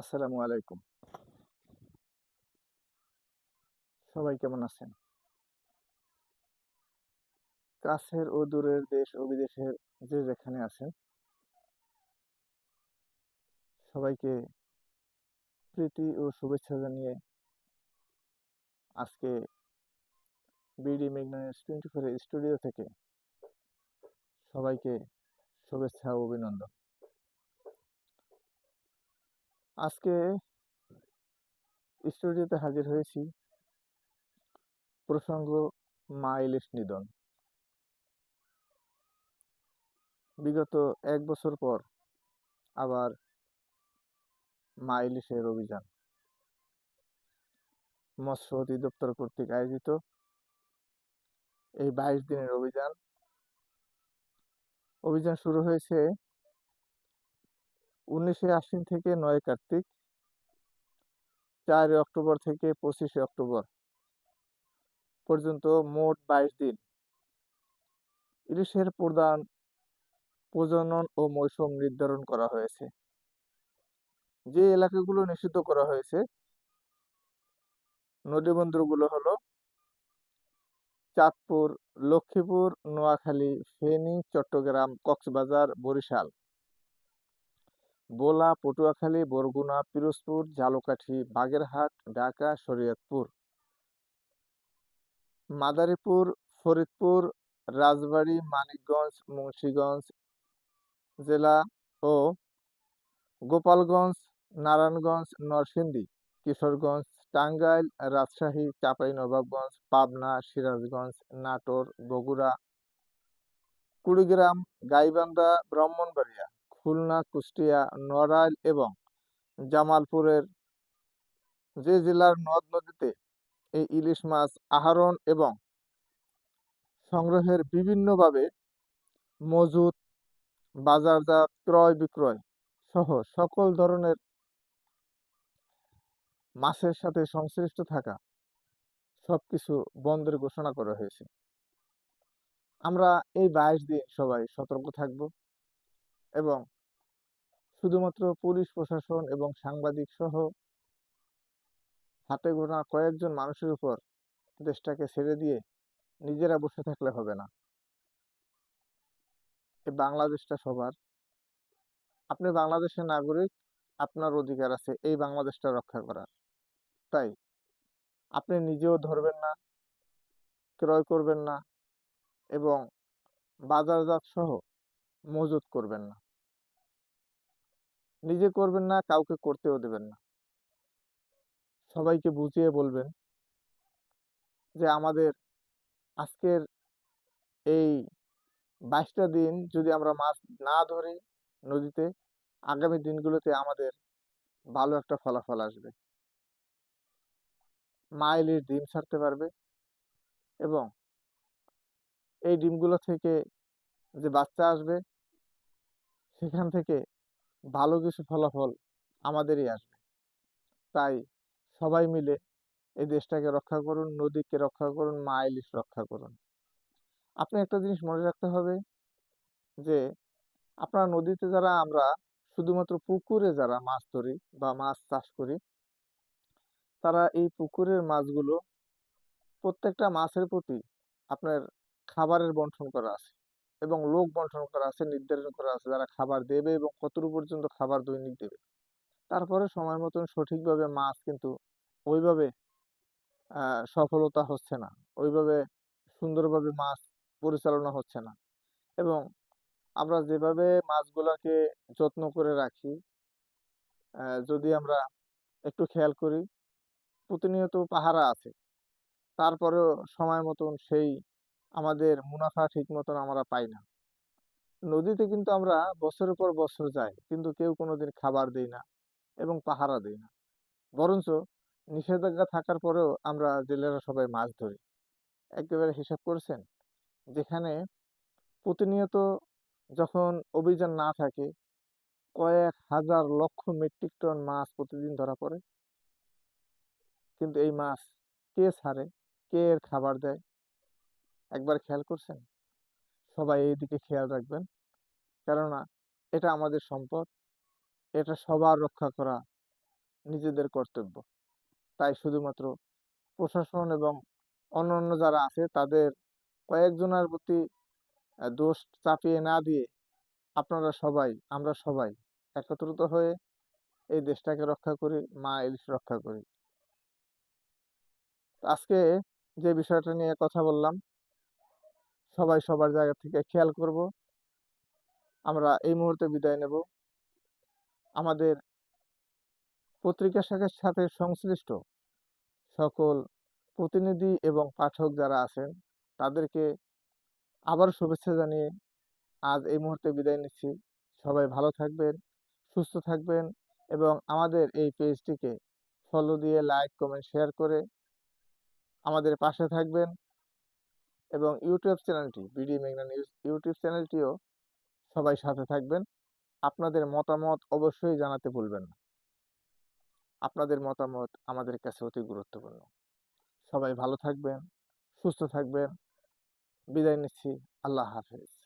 আসসালামু আলাইকুম। সবাই কেমন আছেন? কাছের ও দূরের দেশ ও বিদেশের যে যেখানে আছেন, সবাইকে প্রীতি ও শুভেচ্ছা জানিয়ে আজকে BD Meghnas twenty four studio থেকে সবাইকে শুভেচ্ছা ও অভিনন্দন। আজকে স্টুডিওতে হাজির হয়েছি। প্রসঙ্গ মা ইলিশ নিধন। বিগত এক বছর পর আবার মা ইলিশের অভিযান। মৎস্য অধিদপ্তর কর্তৃক আয়োজিত এই বাইশ দিনের অভিযান। অভিযান শুরু হয়েছে উনিশে আশ্বিন থেকে নয় কার্তিক চার অক্টোবর থেকে পঁচিশে অক্টোবর পর্যন্ত মোট বাইশ দিন। ইলিশের প্রধান প্রজনন ও মৌসুম নির্ধারণ করা হয়েছে। যে এলাকাগুলো নিষিদ্ধ করা হয়েছে, নদীবন্দরগুলো হলো চাঁদপুর, লক্ষ্মীপুর, নোয়াখালী, ফেনী, চট্টগ্রাম, কক্সবাজার, বরিশাল। বোলা পটুয়াখালী, বরগুনা, পিরোজপুর ঝালকাঠি বাগেরহাট, ঢাকা, শরীয়তপুর। মাদারীপুর, ফরিদপুর, রাজবাড়ী, মানিকগঞ্জ, মুন্সীগঞ্জ জেলা ও গোপালগঞ্জ, নারায়ণগঞ্জ, নরসিংদী, কিশোরগঞ্জ, টাঙ্গাইল, রাজশাহী, চাঁপাইনবাবগঞ্জ, পাবনা, সিরাজগঞ্জ, নাটোর, বগুড়া, কুড়িগ্রাম, গাইবান্ধা, ব্রাহ্মণবাড়িয়া। খুলনা, কুষ্টিয়া, নড়াইল এবং জামালপুরের যে জেলার নদ নদীতে এই ইলিশ মাছ আহরণ এবং সংগ্রহের বিভিন্নভাবে মজুত, বাজারজাত, ক্রয় বিক্রয় সহ সকল ধরনের মাছের সাথে সংশ্লিষ্ট থাকা সবকিছু বন্ধের ঘোষণা করা হয়েছে। আমরা এই বাইশ দিন সবাই সতর্ক থাকব এবং শুধুমাত্র পুলিশ, প্রশাসন এবং সাংবাদিক সহ হাতে গোনা কয়েকজন মানুষের উপর দেশটাকে ছেড়ে দিয়ে নিজেরা বসে থাকলে হবে না। এই বাংলাদেশটা সবার। আপনি বাংলাদেশের নাগরিক, আপনার অধিকার আছে, এই বাংলাদেশটা রক্ষা করার। তাই আপনি নিজেও ধরবেন না, ক্রয় করবেন না এবং বাজারজাত সহ মজুত করবেন না। নিজে করবেন না, কাউকে করতেও দেবেন না। সবাইকে বুঝিয়ে বলবেন যে আমাদের আজকের এই বাইশটা দিন যদি আমরা মাছ না ধরি নদীতে, আগামী দিনগুলোতে আমাদের ভালো একটা ফলাফল আসবে। মা ইলিশ ডিম ছাড়তে পারবে এবং এই ডিমগুলো থেকে যে বাচ্চা আসবে, সেখান থেকে ভালো কিছু ফলাফল আমাদেরই আসবে। তাই সবাই মিলে এই দেশটাকে রক্ষা করুন, নদীকে রক্ষা করুন, মা ইলিশ রক্ষা করুন। আপনি একটা জিনিস মনে রাখতে হবে যে, আপনার নদীতে যারা আমরা শুধুমাত্র পুকুরে যারা মাছ ধরি বা মাছ চাষ করি, তারা এই পুকুরের মাছগুলো প্রত্যেকটা মাছের প্রতি আপনার খাবারের বন্টন করা আছে। এবং লোক বন্টন করা আছে, নির্ধারণ করা আছে, যারা খাবার দেবে এবং কতটুকু পর্যন্ত খাবার দৈনিক দেবে। তারপরে সময় মতন সঠিকভাবে মাছ কিন্তু ওইভাবে সফলতা হচ্ছে না। ওইভাবে সুন্দরভাবে মাছ পরিচালনা হচ্ছে না। এবং আমরা যেভাবে মাছগুলোকে যত্ন করে রাখি যদি আমরা একটু খেয়াল করি, প্রতিনিয়ত পাহারা আছে। তারপরেও সময় মতন সেই আমাদের মুনাফা ঠিক মতন আমরা পাই না। নদীতে কিন্তু আমরা বছরের পর বছর যাই, কিন্তু কেউ কোনোদিন খাবার দেই না এবং পাহারা দেই না। বরঞ্চ নিষেধাজ্ঞা থাকার পরেও আমরা জেলেরা সবাই মাছ ধরি। একেবারে হিসাব করছেন? যেখানে প্রতিনিয়ত যখন অভিযান না থাকে, কয়েক হাজার লক্ষ মেট্রিক টন মাছ প্রতিদিন ধরা পড়ে। কিন্তু এই মাছ কে ছাড়ে, কে এর খাবার দেয়? একবার খেয়াল করছেন? সবাই এই দিকে খেয়াল রাখবেন। কেননা এটা আমাদের সম্পদ। এটা সবার রক্ষা করা নিজেদের কর্তব্য। তাই শুধুমাত্র প্রশাসন এবং অন্যান্য যারা আছে, তাদের কয়েকজনের প্রতি দোষ চাপিয়ে না দিয়ে আপনারা সবাই, আমরা সবাই একত্রিত হয়ে এই দেশটাকে রক্ষা করি, মা ইলিশ রক্ষা করি। আজকে যে বিষয়টা নিয়ে কথা বললাম সবাই সবার জায়গা থেকে খেয়াল করব। আমরা এই মুহূর্তে বিদায় নেব। আমাদের পত্রিকা শাখার সাথে সংশ্লিষ্ট সকল প্রতিনিধি এবং পাঠক যারা আছেন, তাদেরকে আবার শুভেচ্ছা জানিয়ে আজ এই মুহূর্তে বিদায় নিচ্ছি। সবাই ভালো থাকবেন, সুস্থ থাকবেন এবং আমাদের এই পেজটিকে ফলো দিয়ে লাইক কমেন্ট শেয়ার করে আমাদের পাশে থাকবেন। এবং ইউটিউব চ্যানেলটি বিডি মেঘনা নিউজ ইউটিউব চ্যানেলটিও সবাই সাথে থাকবেন। আপনাদের মতামত অবশ্যই জানাতে ভুলবেন না। আপনাদের মতামত আমাদের কাছে অতি গুরুত্বপূর্ণ। সবাই ভালো থাকবেন, সুস্থ থাকবেন। বিদায় নিচ্ছি। আল্লাহ হাফেজ।